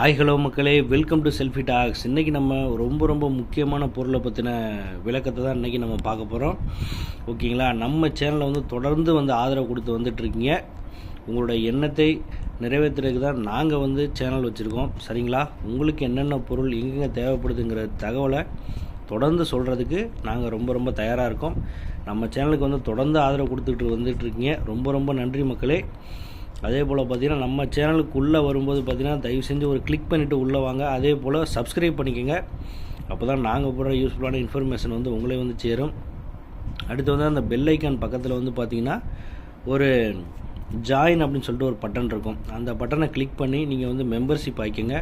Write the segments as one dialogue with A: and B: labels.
A: Hi hello மக்களே. Welcome to selfie tax இன்றைக்கி நம்ம ரொம்ப ரொம்ப முக்கியமான பொருளை பற்றின விளக்கத்தை தான் இன்றைக்கி நம்ம பார்க்க போகிறோம் ஓகேங்களா? நம்ம சேனலை வந்து தொடர்ந்து வந்து ஆதரவு கொடுத்து வந்துட்டுருக்கீங்க. உங்களோட எண்ணத்தை நிறைவேற்றுறதுக்கு தான் நாங்கள் வந்து சேனல் வச்சுருக்கோம். சரிங்களா? உங்களுக்கு என்னென்ன பொருள் எங்கெங்கே தேவைப்படுதுங்கிற தகவலை தொடர்ந்து சொல்கிறதுக்கு நாங்கள் ரொம்ப ரொம்ப தயாராக இருக்கோம். நம்ம சேனலுக்கு வந்து தொடர்ந்து ஆதரவு கொடுத்துட்டு வந்துட்டுருக்கீங்க. ரொம்ப ரொம்ப நன்றி மக்களே. அதே போல் பார்த்தீங்கன்னா நம்ம சேனலுக்கு உள்ளே வரும்போது பார்த்திங்கன்னா தயவு செஞ்சு ஒரு கிளிக் பண்ணிவிட்டு உள்ளே வாங்க. அதே போல் சப்ஸ்கிரைப் பண்ணிக்கோங்க. அப்போ தான் நாங்கள் போடுற யூஸ்ஃபுல்லான இன்ஃபர்மேஷன் வந்து உங்களே வந்து சேரும். அடுத்து வந்து அந்த பெல் ஐக்கான் பக்கத்தில் வந்து பார்த்தீங்கன்னா ஒரு ஜாயின் அப்படின்னு சொல்லிட்டு ஒரு பட்டன் இருக்கும். அந்த பட்டனை கிளிக் பண்ணி நீங்கள் வந்து மெம்பர்ஷிப் ஆக்கிங்க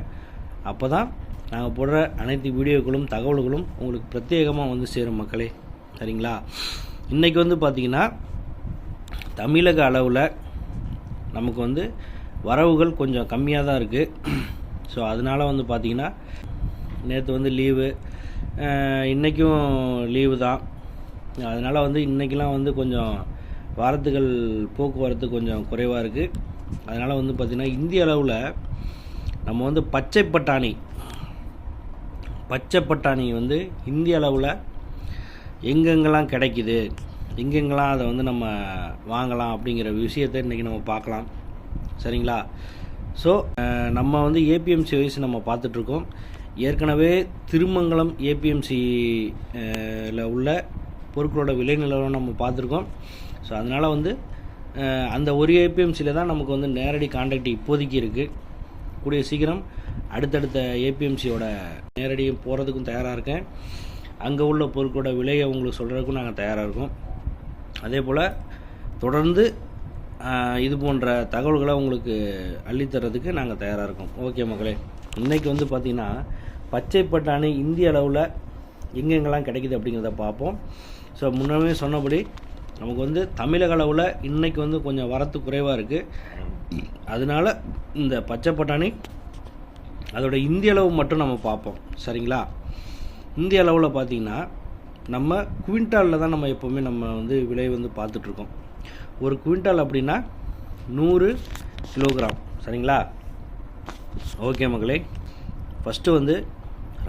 A: அப்போ தான் நாங்கள் போடுற அனைத்து வீடியோக்களும் தகவல்களும் உங்களுக்கு பிரத்யேகமாக வந்து சேரும் மக்களே. சரிங்களா? இன்றைக்கி வந்து பார்த்திங்கன்னா தமிழக அளவில் நமக்கு வந்து வரவுகள் கொஞ்சம் கம்மியாக தான் இருக்குது ஸோ அதனால் வந்து பார்த்திங்கன்னா நேற்று வந்து லீவு இன்றைக்கும் லீவு தான். அதனால் வந்து இன்றைக்கெலாம் வந்து கொஞ்சம் வாரத்துகள் போக்குவரத்து கொஞ்சம் குறைவாக இருக்குது அதனால் வந்து பார்த்திங்கன்னா இந்திய அளவில் நம்ம வந்து பச்சை பட்டாணி பச்சை பட்டாணி வந்து இந்திய அளவில் எங்கெங்கெல்லாம் கிடைக்குது? எங்கெங்கெல்லாம் அதை வந்து நம்ம வாங்கலாம் அப்படிங்கிற விஷயத்தை இன்றைக்கி நம்ம பார்க்கலாம். சரிங்களா? ஸோ நம்ம வந்து ஏபிஎம்சி வைஸ் நம்ம பார்த்துட்ருக்கோம். ஏற்கனவே திருமங்கலம் ஏபிஎம்சியில் உள்ள பொருட்களோட விலை நிலவரம் நம்ம பார்த்துருக்கோம். ஸோ அதனால் வந்து அந்த ஒரு ஏபிஎம்சியில் தான் நமக்கு வந்து நேரடி கான்டாக்ட் இப்போதைக்கு இருக்குது கூடிய சீக்கிரம் அடுத்தடுத்த ஏபிஎம்சியோட நேரடியும் போகிறதுக்கும் தயாராக இருக்கேன். அங்கே உள்ள பொருட்களோட விலையை உங்களுக்கு சொல்கிறதுக்கும் நாங்கள் தயாராக இருக்கோம். அதே போல் தொடர்ந்து இது போன்ற தகவல்களை உங்களுக்கு அள்ளித்தரதுக்கு நாங்கள் தயாராக இருக்கோம். ஓகே மக்களே இன்றைக்கி வந்து பார்த்திங்கன்னா பச்சை பட்டாணி இந்திய அளவில் எங்கெங்கெல்லாம் கிடைக்குது அப்படிங்கிறத பார்ப்போம். ஸோ முன்னமே சொன்னபடி நமக்கு வந்து தமிழக அளவில் இன்றைக்கி வந்து கொஞ்சம் வரத்து குறைவாக இருக்குது அதனால் இந்த பச்சை பட்டாணி அதோட இந்திய அளவு மட்டும் நம்ம பார்ப்போம். சரிங்களா? இந்திய அளவில் பார்த்தீங்கன்னா நம்ம குவிண்டாலில் தான் நம்ம எப்போவுமே நம்ம வந்து விலை வந்து பார்த்துட்ருக்கோம். ஒரு குவிண்டால் அப்படின்னா நூறு கிலோகிராம். சரிங்களா? ஓகே மகளே. ஃபஸ்ட்டு வந்து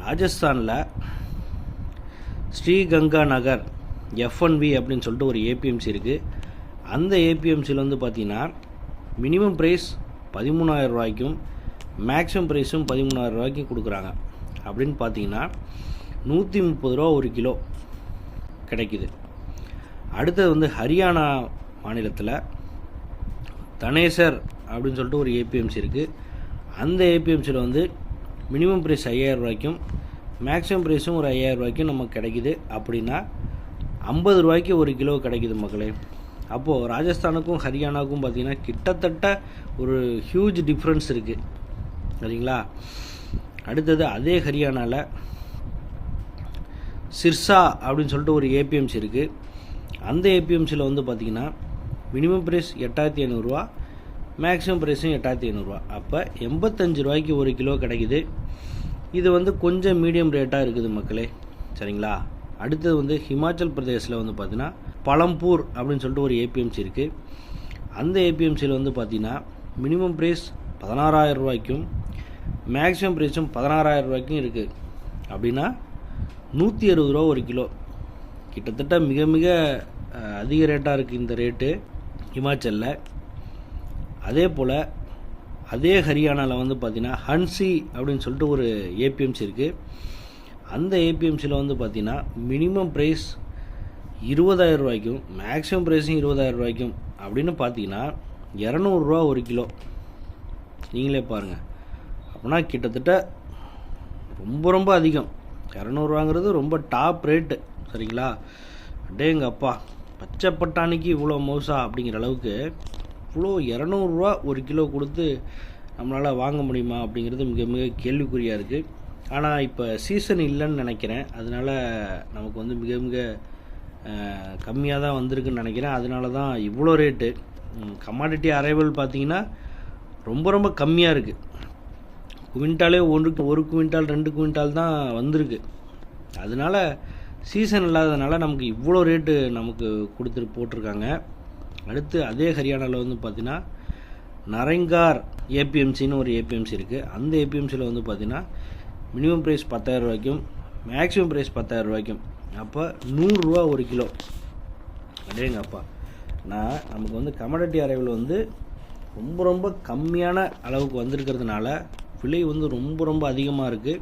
A: ராஜஸ்தானில் ஸ்ரீகங்கா நகர் எஃப்என்பி அப்படின்னு சொல்லிட்டு ஒரு ஏபிஎம்சி இருக்குது அந்த ஏபிஎம்சியில் வந்து பார்த்தீங்கன்னா மினிமம் ப்ரைஸ் பதிமூணாயிரம் ரூபாய்க்கும் மேக்ஸிமம் ப்ரைஸும் பதிமூணாயிரம் ரூபாய்க்கும் கொடுக்குறாங்க. அப்படின்னு பார்த்தீங்கன்னா நூற்றி முப்பது ரூபா ஒரு கிலோ. கிடைக்குது. அடுத்தது வந்து ஹரியானா மாநிலத்தில் தனேசர் அப்படின்னு சொல்லிட்டு ஒரு ஏபிஎம்சி இருக்குது அந்த ஏபிஎம்சியில் வந்து மினிமம் ப்ரைஸ் ஐயாயிரம் ரூபாய்க்கும் மேக்ஸிமம் ப்ரைஸும் ஒரு ஐயாயிரம் ரூபாய்க்கும் நமக்கு கிடைக்குது. அப்படின்னா ஐம்பது ரூபாய்க்கு ஒரு கிலோ கிடைக்குது மக்களே. அப்போது ராஜஸ்தானுக்கும் ஹரியானாவுக்கும் பார்த்திங்கன்னா கிட்டத்தட்ட ஒரு ஹியூஜ் டிஃப்ரென்ஸ் இருக்குது சரிங்களா? அடுத்தது அதே ஹரியானாவில் சிர்சா அப்படின்னு சொல்லிட்டு ஒரு ஏபிஎம்சி இருக்குது அந்த ஏபிஎம்சியில் வந்து பார்த்திங்கன்னா மினிமம் ப்ரைஸ் எட்டாயிரத்தி ஐநூறுரூவா மேக்ஸிமம் ப்ரைஸும் எட்டாயிரத்தி ஐநூறுரூவா அப்போ எண்பத்தஞ்சு ரூபாய்க்கு ஒரு கிலோ கிடைக்குது. இது வந்து கொஞ்சம் மீடியம் ரேட்டாக இருக்குது மக்களே. சரிங்களா? அடுத்தது வந்து ஹிமாச்சல் பிரதேசில் வந்து பார்த்திங்கன்னா பழம்பூர் அப்படின்னு சொல்லிட்டு ஒரு ஏபிஎம்சி இருக்குது அந்த ஏபிஎம்சியில் வந்து பார்த்திங்கன்னா மினிமம் ப்ரைஸ் பதினாறாயிரம் ரூபாய்க்கும் மேக்ஸிமம் ப்ரைஸும் பதினாறாயிரம் ரூபாய்க்கும் இருக்குது அப்படின்னா நூற்றி அறுபது ரூபா ஒரு கிலோ. கிட்டத்தட்ட மிக மிக அதிக ரேட்டாக இருக்குது இந்த ரேட்டு ஹிமாச்சலில் அதே போல் அதே ஹரியானாவில் வந்து பார்த்திங்கன்னா ஹன்சி அப்படின்னு சொல்லிட்டு ஒரு ஏபிஎம்சி இருக்குது அந்த ஏபிஎம்சியில் வந்து பார்த்திங்கன்னா மினிமம் ப்ரைஸ் இருபதாயிரம் ரூபாய்க்கும் மேக்ஸிமம் ப்ரைஸும் இருபதாயிரம் ரூபாய்க்கும் அப்படின்னு பார்த்தீங்கன்னா இரநூறுவா ஒரு கிலோ. நீங்களே பாருங்கள் அப்படின்னா கிட்டத்தட்ட ரொம்ப ரொம்ப அதிகம். இரநூறுவாங்கிறது ரொம்ப டாப் ரேட்டு சரிங்களா? அடேங்க அப்பா பச்சை பட்டாணிக்கு இவ்வளோ மோசா அப்படிங்கிற அளவுக்கு இவ்வளோ இரநூறுவா ஒரு கிலோ கொடுத்து நம்மளால் வாங்க முடியுமா அப்படிங்கிறது மிக மிக கேள்விக்குறியாக இருக்குது ஆனால் இப்போ சீசன் இல்லைன்னு நினைக்கிறேன். அதனால் நமக்கு வந்து மிக மிக கம்மியாக தான் வந்திருக்குன்னு நினைக்கிறேன். அதனால தான் இவ்வளோ ரேட்டு கமாடிட்டி அரைவல் பார்த்தீங்கன்னா ரொம்ப ரொம்ப கம்மியாக இருக்குது குவிண்டாலே ஒன்றுக்கு ஒரு குவிண்டால் ரெண்டு குவிண்டால் தான் வந்திருக்கு. அதனால சீசன் இல்லாததுனால நமக்கு இவ்வளோ ரேட்டு நமக்கு கொடுத்துட்டு போட்டிருக்காங்க. அடுத்து அதே ஹரியானாவில் வந்து பார்த்திங்கன்னா நரங்கார் ஏபிஎம்சின்னு ஒரு ஏபிஎம்சி இருக்குது அந்த ஏபிஎம்சியில் வந்து பார்த்திங்கன்னா மினிமம் ப்ரைஸ் பத்தாயிரம் ரூபாய்க்கும் மேக்ஸிமம் ப்ரைஸ் பத்தாயிரம் ரூபாய்க்கும். அப்போ நூறுரூவா ஒரு கிலோ. அடேங்கப்பா நான் நமக்கு வந்து கமடிட்டி அரைவில் வந்து ரொம்ப ரொம்ப கம்மியான அளவுக்கு வந்திருக்கிறதுனால விலை வந்து ரொம்ப ரொம்ப அதிகமாக இருக்குது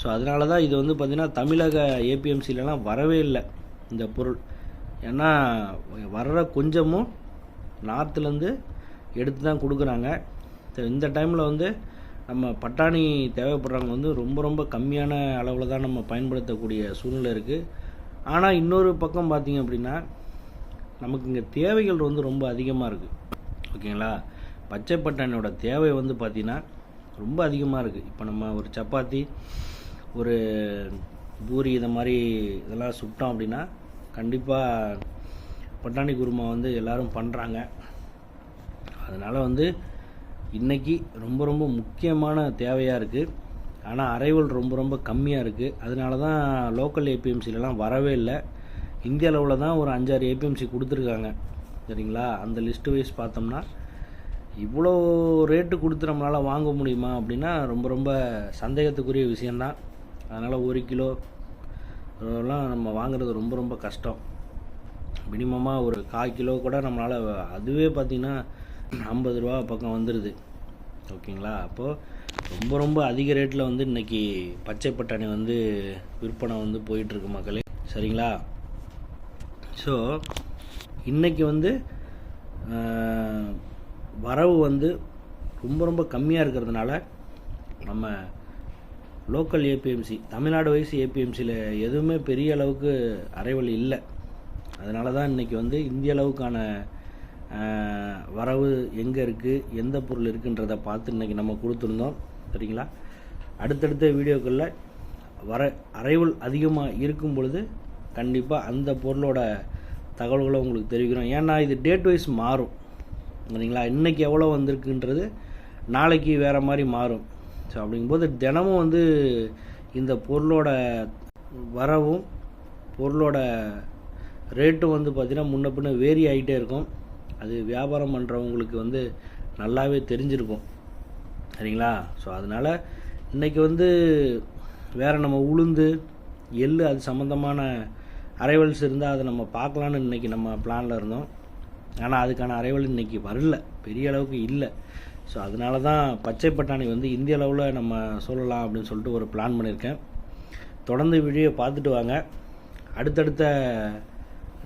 A: ஸோ அதனால தான் இது வந்து பார்த்திங்கன்னா தமிழக ஏபிஎம்சிலலாம் வரவே இல்லை இந்த பொருள். ஏன்னா வர்ற கொஞ்சமும் நார்த்துலேருந்து எடுத்து தான் கொடுக்குறாங்க. இந்த டைமில் வந்து நம்ம பட்டாணி தேவைப்படுறவங்க வந்து ரொம்ப ரொம்ப கம்மியான அளவில் தான் நம்ம பயன்படுத்தக்கூடிய சூழ்நிலை இருக்குது ஆனால் இன்னொரு பக்கம் பார்த்திங்க அப்படின்னா நமக்கு இங்கே தேவைகள் வந்து ரொம்ப அதிகமாக இருக்குது ஓகேங்களா? பச்சை பட்டாணியோட தேவை வந்து பார்த்திங்கன்னா ரொம்ப அதிகமாக இருக்குது இப்போ நம்ம ஒரு சப்பாத்தி ஒரு பூரி இதை மாதிரி இதெல்லாம் சுட்டோம் அப்படின்னா கண்டிப்பாக பட்டாணி குருமா வந்து எல்லோரும் பண்ணுறாங்க அதனால் வந்து இன்றைக்கி ரொம்ப ரொம்ப முக்கியமான தேவையாக இருக்குது ஆனால் அரைவல் ரொம்ப ரொம்ப கம்மியாக இருக்குது அதனால தான் லோக்கல் ஏபிஎம்சிலலாம் வரவே இல்லை. இந்திய அளவில் தான் ஒரு அஞ்சாறு ஏபிஎம்சி கொடுத்துருக்காங்க. சரிங்களா? அந்த லிஸ்ட்டு வைஸ் பார்த்தோம்னா இவ்வளோ ரேட்டு கொடுத்து நம்மளால் வாங்க முடியுமா அப்படின்னா ரொம்ப ரொம்ப சந்தேகத்துக்குரிய விஷயந்தான் அதனால் ஒரு கிலோ எல்லாம் நம்ம வாங்குறது ரொம்ப ரொம்ப கஷ்டம். மினிமமாக ஒரு கால் கிலோ கூட நம்மளால் அதுவே பார்த்திங்கன்னா ஐம்பது ரூபா பக்கம் வந்துடுது ஓகேங்களா? அப்போது ரொம்ப ரொம்ப அதிக ரேட்டில் வந்து இன்றைக்கி பச்சை பட்டாணி வந்து விற்பனை வந்து போயிட்டுருக்கு மக்களே. சரிங்களா? ஸோ இன்றைக்கி வந்து வரவு வந்து ரொம்ப ரொம்ப கம்மியாக இருக்கிறதுனால நம்ம லோக்கல் ஏபிஎம்சி தமிழ்நாடு வைஸ் ஏபிஎம்சியில் எதுவுமே பெரிய அளவுக்கு அரைவல் இல்லை. அதனால தான் இன்றைக்கி வந்து இந்திய அளவுக்கான வரவு எங்கே இருக்குது எந்த பொருள் இருக்குன்றதை பார்த்து இன்றைக்கி நம்ம கொடுத்துருந்தோம். சரிங்களா? அடுத்தடுத்த வீடியோக்களில் வர அரைவல் அதிகமாக இருக்கும் பொழுது கண்டிப்பாக அந்த பொருளோட தகவல்களை உங்களுக்கு தெரிவிக்கிறோம். ஏன்னா இது டேட் வைஸ் மாறும். சரிங்களா? இன்றைக்கி எவ்வளோ வந்திருக்குன்றது நாளைக்கு வேறு மாதிரி மாறும். ஸோ அப்படிங்கும்போது தினமும் வந்து இந்த பொருளோட வரவும் பொருளோட ரேட்டும் வந்து பார்த்திங்கன்னா முன்ன பின்ன வேரி ஆகிட்டே இருக்கும். அது வியாபாரம் பண்ணுறவங்களுக்கு வந்து நல்லாவே தெரிஞ்சிருக்கும். சரிங்களா? ஸோ அதனால் இன்றைக்கி வந்து வேறு நம்ம உளுந்து எள் அது சம்மந்தமான அரைவல்ஸ் இருந்தால் அதை நம்ம பார்க்கலான்னு இன்றைக்கி நம்ம பிளானில் இருந்தோம். ஆனால் அதுக்கான அரைவல் இன்றைக்கி வரல. பெரிய அளவுக்கு இல்லை. ஸோ அதனால தான் பச்சை பட்டாணி வந்து இந்திய அளவில் நம்ம சொல்லலாம் அப்படின்னு சொல்லிட்டு ஒரு பிளான் பண்ணியிருக்கேன் தொடர்ந்து வீடியோ பார்த்துட்டு வாங்க. அடுத்தடுத்த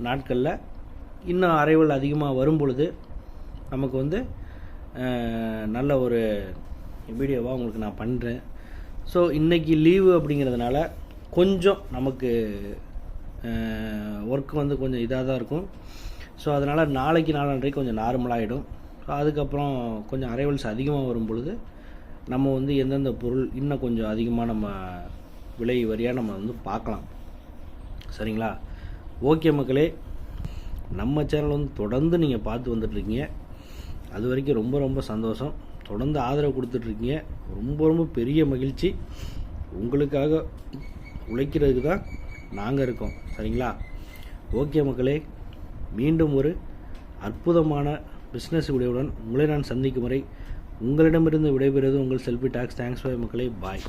A: நாட்களில் இன்னும் அரைவல் அதிகமாக வரும் பொழுது நமக்கு வந்து நல்ல ஒரு வீடியோவாக உங்களுக்கு நான் பண்ணுறேன் ஸோ இன்றைக்கி லீவு அப்படிங்கிறதுனால கொஞ்சம் நமக்கு ஒர்க் வந்து கொஞ்சம் இதாக தான் இருக்கும். ஸோ அதனால் நாளைக்கு நாளன்றைக்கு கொஞ்சம் நார்மலாகிடும் ஸோ அதுக்கப்புறம் கொஞ்சம் அரைவல்ஸ் அதிகமாக வரும் பொழுது நம்ம வந்து எந்தெந்த பொருள் இன்னும் கொஞ்சம் அதிகமாக நம்ம விலை வரியாக நம்ம வந்து பார்க்கலாம். சரிங்களா? ஓகே மக்களே நம்ம சேனல் வந்து தொடர்ந்து நீங்கள் பார்த்து வந்துட்ருக்கீங்க அது வரைக்கும் ரொம்ப ரொம்ப சந்தோஷம். தொடர்ந்து ஆதரவு கொடுத்துட்ருக்கீங்க ரொம்ப ரொம்ப பெரிய மகிழ்ச்சி. உங்களுக்காக உழைக்கிறதுக்கு தான் நாங்கள் இருக்கோம். சரிங்களா? ஓகே மக்களே மீண்டும் ஒரு அற்புதமான பிஸ்னஸ் வீடியோவுடன் உங்களை நான் சந்திக்கும் வரை உங்களிடமிருந்து விடைபெறுவது உங்கள் செல்ஃபி டாக்ஸ் தேங்க்ஸ் பாய் மக்களே. பாய்